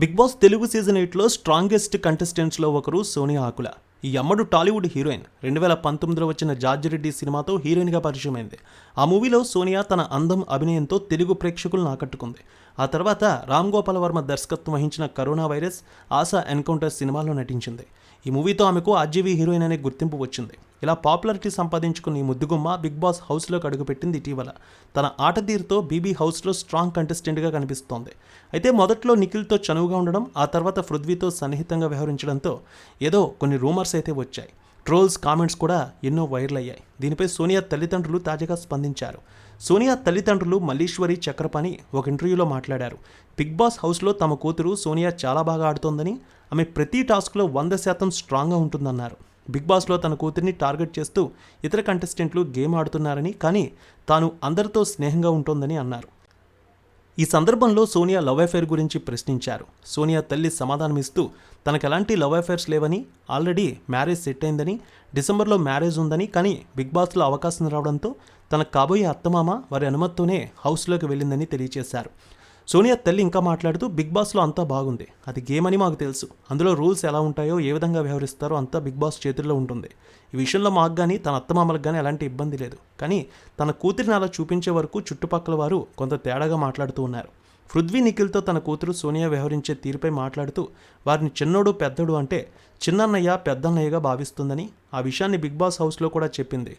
Big Boss Telugu season ఎయిట్లో strongest కంటెస్టెంట్స్లో ఒకరు సోనియా ఆకుల. ఈ అమ్మడు టాలీవుడ్ హీరోయిన్. రెండు వేల పంతొమ్మిదిలో వచ్చిన జార్జిరెడ్డి సినిమాతో హీరోయిన్గా పరిచయమైంది. ఆ మూవీలో సోనియా తన అందం అభినయంతో తెలుగు ప్రేక్షకులను ఆకట్టుకుంది. ఆ తర్వాత రామ్ గోపాల్ వర్మ దర్శకత్వం వహించిన కరోనా వైరస్ ఆశా ఎన్కౌంటర్ సినిమాలో నటించింది. ఈ మూవీతో ఆమెకు ఆర్జీవీ హీరోయిన్ అనే గుర్తింపు వచ్చింది. ఇలా పాపులారిటీ సంపాదించుకున్న ఈ ముద్దుగుమ్మ బిగ్ బాస్ హౌస్లోకి అడుగుపెట్టింది ఇటీవల. తన ఆట తీరుతో బీబీ హౌస్లో స్ట్రాంగ్ కంటెస్టెంట్గా కనిపిస్తోంది. అయితే మొదట్లో నిఖిల్తో చనువుగా ఉండడం ఆ తర్వాత పృథ్వీతో సన్నిహితంగా వ్యవహరించడంతో ఏదో కొన్ని రూమర్స్ అయితే వచ్చాయి. ట్రోల్స్ కామెంట్స్ కూడా ఎన్నో వైరల్ అయ్యాయి దీనిపై సోనియా తల్లిదండ్రులు తాజాగా స్పందించారు. సోనియా తల్లిదండ్రులు మల్లీశ్వరి చక్రపాణి ఒక ఇంటర్వ్యూలో మాట్లాడారు. బిగ్ బాస్ హౌస్లో తమ కూతురు సోనియా చాలా బాగా ఆడుతోందని ఆమె ప్రతి టాస్క్లో వంద శాతం స్ట్రాంగ్గా ఉంటుందన్నారు. బిగ్ బాస్లో తన కూతురిని టార్గెట్ చేస్తూ ఇతర కంటెస్టెంట్లు గేమ్ ఆడుతున్నారని కానీ తాను అందరితో స్నేహంగా ఉంటోందని అన్నారు. ఈ సందర్భంలో సోనియా లవ్ అఫైర్ గురించి ప్రశ్నించారు. సోనియా తల్లి సమాధానమిస్తూ తనకు ఎలాంటి లవ్ అఫైర్స్ లేవని ఆల్రెడీ మ్యారేజ్ సెట్ అయిందని డిసెంబర్లో మ్యారేజ్ ఉందని కానీ బిగ్ బాస్లో అవకాశం రావడంతో తన కాబోయే అత్తమామ వారి అనుమతితోనే హౌస్లోకి వెళ్ళిందని తెలియజేశారు సోనియా తల్లి ఇంకా మాట్లాడుతూ బిగ్ బాస్లో అంతా బాగుంది. అది గేమ్ అని మాకు తెలుసు. అందులో రూల్స్ ఎలా ఉంటాయో ఏ విధంగా వ్యవహరిస్తారో అంతా బిగ్ బాస్ చేతుల్లో ఉంటుంది. ఈ విషయంలో మాకు కానీ తన అత్తమామలకు కానీ ఎలాంటి ఇబ్బంది లేదు. కానీ తన కూతురిని అలా చూపించే వరకు చుట్టుపక్కల వారు కొంత తేడాగా మాట్లాడుతూ ఉన్నారు. పృథ్వీ నిఖిల్తో తన కూతురు సోనియా వ్యవహరించే తీరుపై మాట్లాడుతూ వారిని చిన్నోడు పెద్దోడు అంటే చిన్నన్నయ్య పెద్దన్నయ్యగా భావిస్తుందని ఆ విషయాన్ని బిగ్ బాస్ హౌస్లో కూడా చెప్పింది.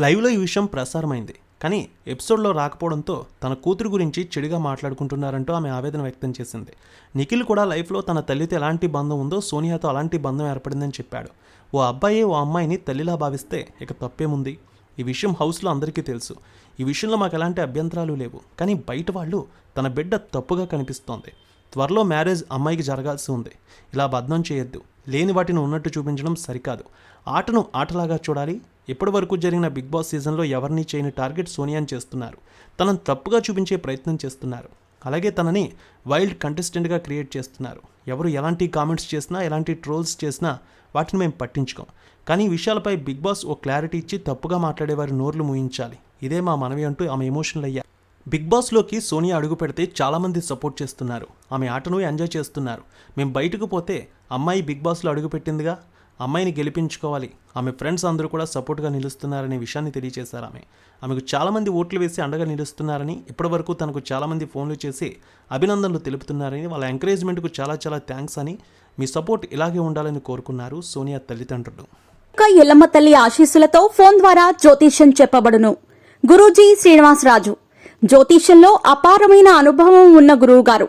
లైవ్లో ఈ విషయం ప్రసారమైంది. కానీ ఎపిసోడ్లో రాకపోవడంతో తన కూతురు గురించి చెడుగా మాట్లాడుకుంటున్నారంటూ ఆమె ఆవేదన వ్యక్తం చేసింది. నిఖిల్ కూడా లైఫ్లో తన తల్లితో ఎలాంటి బంధం ఉందో సోనియాతో అలాంటి బంధం ఏర్పడిందని చెప్పాడు. ఓ అబ్బాయి ఓ అమ్మాయిని తల్లిలా భావిస్తే ఇక తప్పేముంది? ఈ విషయం హౌస్లో అందరికీ తెలుసు. ఈ విషయంలో మాకు ఎలాంటి అభ్యంతరాలు లేవు. కానీ బయట వాళ్ళు తన బిడ్డ తప్పుగా కనిపిస్తోంది. త్వరలో మ్యారేజ్ అమ్మాయికి జరగాల్సి ఉంది. ఇలా బద్ధం చేయొద్దు. లేని వాటిని ఉన్నట్టు చూపించడం సరికాదు. ఆటను ఆటలాగా చూడాలి. ఇప్పటి వరకు జరిగిన బిగ్ బాస్ సీజన్లో ఎవరిని చేయని టార్గెట్ సోనియాని చేస్తున్నారు. తనను తప్పుగా చూపించే ప్రయత్నం చేస్తున్నారు. అలాగే తనని వైల్డ్ కంటెస్టెంట్గా క్రియేట్ చేస్తున్నారు. ఎవరు ఎలాంటి కామెంట్స్ చేసినా ఎలాంటి ట్రోల్స్ చేసినా వాటిని మేము పట్టించుకోం. కానీ ఈ విషయాలపై బిగ్ బాస్ ఓ క్లారిటీ ఇచ్చి తప్పుగా మాట్లాడేవారి నోర్లు మూయించాలి. ఇదే మా మనవి అంటూ ఆమె ఎమోషనల్ అయ్యారు. బిగ్ బాస్లోకి సోనియా అడుగు పెడితే చాలామంది సపోర్ట్ చేస్తున్నారు. ఆమె ఆటను ఎంజాయ్ చేస్తున్నారు. మేము బయటకు పోతే అమ్మాయి బిగ్ బాస్లో అడుగు పెట్టిందిగా? అమ్మాయిని గెలిపించుకోవాలి. ఆమె ఫ్రెండ్స్ అందరూ కూడా సపోర్ట్గా నిలుస్తున్నారనే విషయాన్ని తెలియజేశారు ఆమె. ఆమెకు చాలామంది ఓట్లు వేసి అండగా నిలుస్తున్నారని ఇప్పటివరకు తనకు చాలామంది ఫోన్లు చేసి అభినందనలు తెలుపుతున్నారని వాళ్ళ ఎంకరేజ్మెంట్కు చాలా చాలా థ్యాంక్స్ అని మీ సపోర్ట్ ఇలాగే ఉండాలని కోరుకున్నారు సోనియా తల్లిదండ్రులు. ఎల్లమ్మ తల్లి ఆశీస్సులతో ఫోన్ ద్వారా జ్యోతిష్యం చెప్పబడును. గురూజీ శ్రీనివాసరాజు. జ్యోతిష్యంలో అపారమైన అనుభవం ఉన్న గురువు గారు